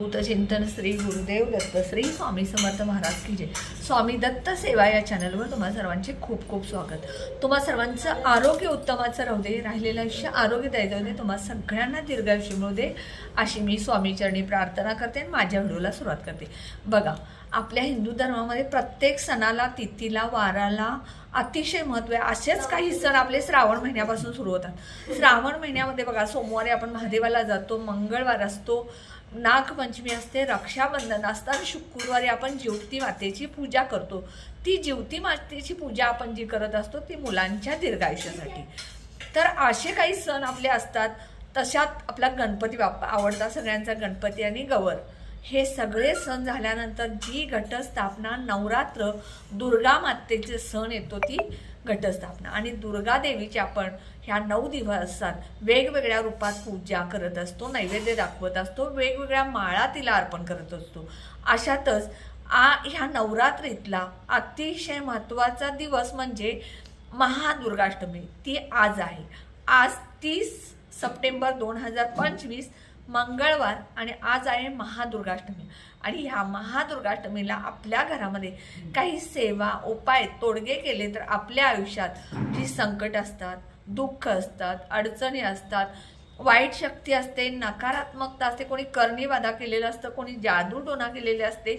चिंतन श्री गुरुदेव दत्त श्री स्वामी समर्थ महाराज की जय. स्वामी दत्त सेवा या चॅनलवर तुम्हा सर्वांचे खूप खूप स्वागत. तुम्हा सर्वांचं आरोग्य उत्तमाचं राहू दे राहिलेलं आयुष्य आरोग्य द्यायचं दे तुम्हा सगळ्यांना दीर्घायुष्य मिळू दे अशी मी स्वामी चरणी प्रार्थना करते आणि माझ्या व्हिडिओला सुरुवात करते. बघा आपल्या हिंदू धर्मामध्ये प्रत्येक सणाला तिथीला वाराला अतिशय महत्त्व आहे. असेच काही सण आपले श्रावण महिन्यापासून सुरू होतात. श्रावण महिन्यामध्ये बघा सोमवारी आपण महादेवाला जातो मंगळवार असतो नागपंचमी असते रक्षाबंधन असतं आणि शुक्रवारी आपण ज्योती मातेची पूजा करतो. ती ज्योती मातेची पूजा आपण जी करत असतो ती मुलांच्या दीर्घायुष्यासाठी. तर असे काही सण आपले असतात. तशात आपला गणपती बाप्पा आवडता सगळ्यांचा गणपती आणि गवर. हे सगळे सण झाल्यानंतर जी घटस्थापना नवरात्र दुर्गा मातेचे सण येतो ती घटस्थापना. आणि दुर्गादेवीची आपण ह्या नऊ दिवसात वेगवेगळ्या रूपात पूजा करत असतो नैवेद्य दाखवत असतो वेगवेगळ्या माळा तिला अर्पण करत असतो. अशातच आ ह्या नवरात्रीतला अतिशय महत्त्वाचा दिवस म्हणजे महादुर्गाष्टमी. ती आज आहे. आज तीस सप्टेंबर दोन हजार पंचवीस मंगळवार आणि आज आहे महादुर्गाष्टमी. आणि ह्या महादुर्गाष्टमीला आपल्या घरामध्ये काही सेवा उपाय तोडगे केले तर आपल्या आयुष्यात जी संकट असतात दुःख असतात अडचणी असतात वाईट शक्ती असते नकारात्मकता असते कोणी करणीबाधा केलेलं असतं कोणी जादूटोना केलेले असते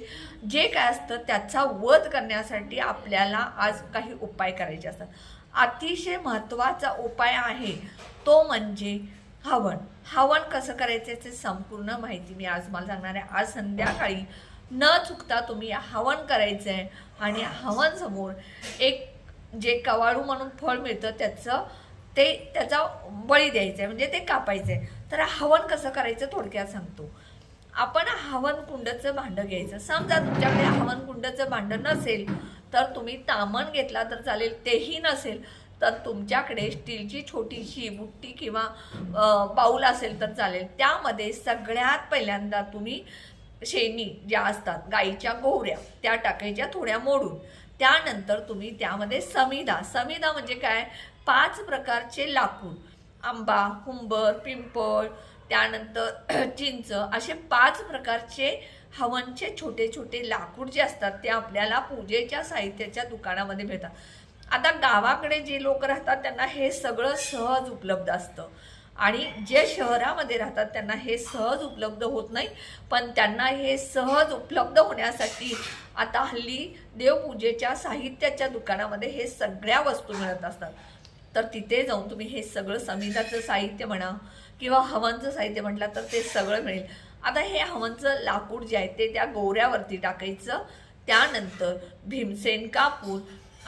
जे काय असतं त्याचा वध करण्यासाठी आपल्याला आज काही उपाय करायचे असतात. अतिशय महत्त्वाचा उपाय आहे तो म्हणजे हवन. हवन कसं करायचं याची संपूर्ण माहिती मी आज मला सांगणार आहे. आज संध्याकाळी न चुकता तुम्ही हवन करायचं आहे आणि हवन समोर एक जे कवाळू म्हणून फळ मिळतं त्याचं ते त्याचा बळी द्यायचा आहे म्हणजे ते कापायचं आहे तर हवन कसं करायचं थोडक्यात सांगतो. आपण हवन कुंडचं भांडं घ्यायचं. समजा तुमच्याकडे हवन कुंडचं भांडं नसेल तर तुम्ही तामण घेतला तर चालेल तेही नसेल तर तुमच्याकडे स्टीलची छोटीशी बुट्टी किंवा बाऊल असेल तर चालेल. त्यामध्ये सगळ्यात पहिल्यांदा तुम्ही शेणी ज्या असतात गाईच्या गोवऱ्या त्या टाकायच्या थोड्या मोडून. त्यानंतर तुम्ही त्यामध्ये समिधा. समिधा म्हणजे काय? पाच प्रकारचे लाकूड. आंबा कुंबर पिंपळ त्यानंतर चिंच असे पाच प्रकारचे हवनचे छोटे छोटे लाकूड जे असतात ते आपल्याला पूजेच्या साहित्याच्या दुकानामध्ये मिळतात. आता गावाकडे जे लोक राहतात त्यांना हे सगळं सहज उपलब्ध असतं. आणि जे शहरामध्ये राहतात त्यांना हे सहज उपलब्ध होत नाही. पण त्यांना हे सहज उपलब्ध होण्यासाठी आता हल्ली देवपूजेच्या साहित्याच्या दुकानामध्ये हे सगळ्या वस्तू मिळत असतात. तर तिथे जाऊन तुम्ही हे सगळं समिधाचं साहित्य म्हणा किंवा हवनचं साहित्य म्हटलं तर ते सगळं मिळेल. आता हे हवनचं लाकूड जे आहे ते त्या गोऱ्यावरती टाकायचं. त्यानंतर भीमसेन कापूर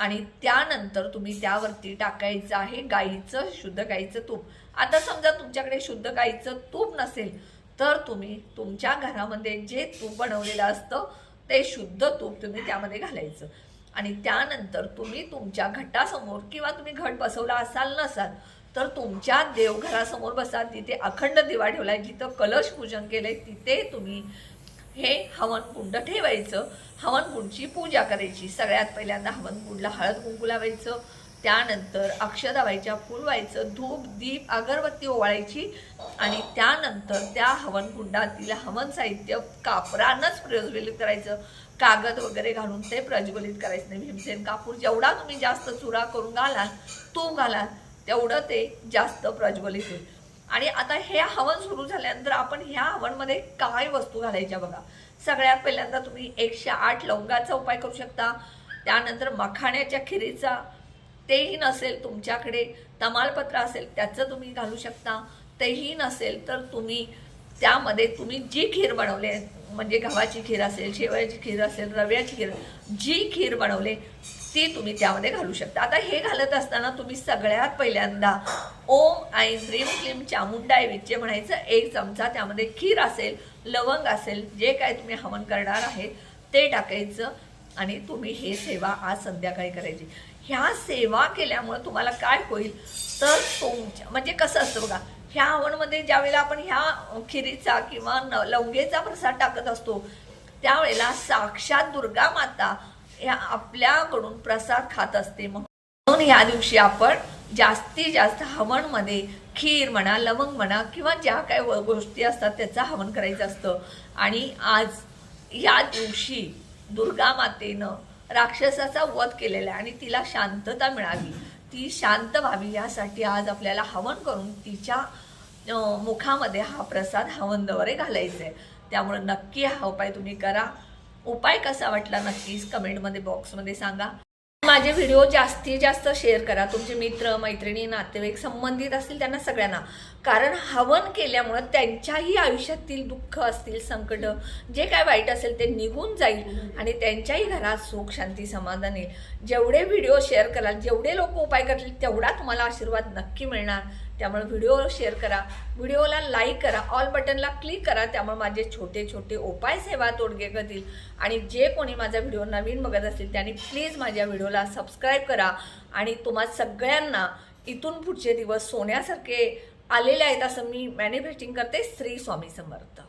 आणि त्यानंतर तुम्ही त्यावरती टाकायचं आहे गाईचं शुद्ध गाईचं तूप. आता समजा तुमच्याकडे शुद्ध गाईचं तूप नसेल तर तुम्ही तुमच्या घरामध्ये जे तूप बनवलेलं असतं ते शुद्ध तूप तुम्ही त्यामध्ये घालायचं. आणि त्यानंतर तुम्ही तुमच्या घटासमोर किंवा तुम्ही घट बसवला असाल नसाल तर तुमच्या देवघरासमोर बसा तिथे अखंड दिवा ठेवला आहे जिथं कलश पूजन आहे तिथे तुम्ही हे हवनकुंड ठेवायचं. हवनकुंडची पूजा करायची. सगळ्यात पहिल्यांदा हवनकुंडला हळद कुंकू लावायचं. त्यानंतर अक्षदा व्हायच्या व्हायचं. धूप दीप अगरबत्ती ओवाळायची. आणि त्यानंतर त्या हवनकुंडातील हवन साहित्य कापरानंच प्रज्वलित करायचं. कागद वगैरे घालून ते प्रज्वलित करायचं. नाही भीमसेन कापूर जेवढा तुम्ही जास्त चुरा करून घालाल तूप घालाल तेवढं ते जास्त प्रज्वलित होईल. आणि आता हे हवन सुरू झाल्यानंतर आपण ह्या हवनमध्ये काय वस्तू घालायच्या बघा. सगळ्यात पहिल्यांदा तुम्ही एकशे आठ लवंगाचा उपाय करू शकता. त्यानंतर मखाण्याच्या खिरीचा. तेही नसेल तुमच्याकडे. तमालपत्र असेल त्याचं तुम्ही घालू शकता. तेही नसेल तर तुम्ही त्यामध्ये तुम्ही जी खीर बनवले म्हणजे गव्हाची खीर असेल शेवयाची खीर असेल रव्याची खीर जी खीर बनवले ती तुम्ही त्यामध्ये घालू शकता. आता हे घालत असताना तुम्ही सगळ्यात पहिल्यांदा ओम ऐन ह्रीम क्लीम चामुंडा विच्चे म्हणायचं. एक चमचा त्यामध्ये खीर असेल लवंग असेल जे काय तुम्ही हवन करणार आहे ते टाकायचं आणि तुम्ही हे सेवा आज संध्याकाळी करायची. ह्या सेवा केल्यामुळे तुम्हाला काय होईल? तर तुमच्या म्हणजे कसं असतं बघा ह्या हवनमध्ये ज्यावेळेला आपण ह्या खिरीचा किंवा न लवंगेचा प्रसाद टाकत असतो त्यावेळेला साक्षात दुर्गा माता ह्या आपल्याकडून प्रसाद खात असते. म्हणून ह्या दिवशी आपण जास्तीत जास्त हवनमध्ये खीर म्हणा लवंग म्हणा किंवा ज्या काय गोष्टी असतात त्याचं हवन करायचं असतं. आणि आज या दिवशी दुर्गा मातेनं राक्षसाचा वध केलेला आहे आणि तिला शांतता मिळावी. ती शांत व्हावी यासाठी आज आपल्याला हवन करून तिच्या मुखामध्ये हा प्रसाद हवनद्वारे घालायचा आहे त्यामुळे नक्की हा उपाय तुम्ही करा. उपाय कसा वाटला नक्कीच कमेंटमध्ये बॉक्समध्ये सांगा. माझे व्हिडिओ जास्तीत जास्त शेअर करा. तुमचे मित्र मैत्रिणी नातेवाईक संबंधित असतील त्यांना सगळ्यांना. कारण हवन केल्यामुळं त्यांच्याही आयुष्यातील दुःख असतील संकट जे काय वाईट असेल ते निघून जाईल आणि त्यांच्याही घरात सुख शांती समाधान येईल. जेवढे व्हिडिओ शेअर कराल जेवढे लोक उपाय करतील तेवढा तुम्हाला आशीर्वाद नक्की मिळणार. त्यामुळे व्हिडिओ शेअर करा. व्हिडिओला लाईक करा ऑल बटनला क्लिक करा त्यामुळे माझे छोटे छोटे उपाय सेवा तोडगे करतील. आणि जे कोणी माझा व्हिडिओ नवीन बघत असतील त्यांनी प्लीज माझ्या व्हिडिओला सबस्क्राईब करा. आणि तुम्हा सगळ्यांना इथून पुढचे दिवस सोन्यासारखे आलेले आहेत असं मी मॅनिफेस्टिंग करते श्री स्वामी समर्थ.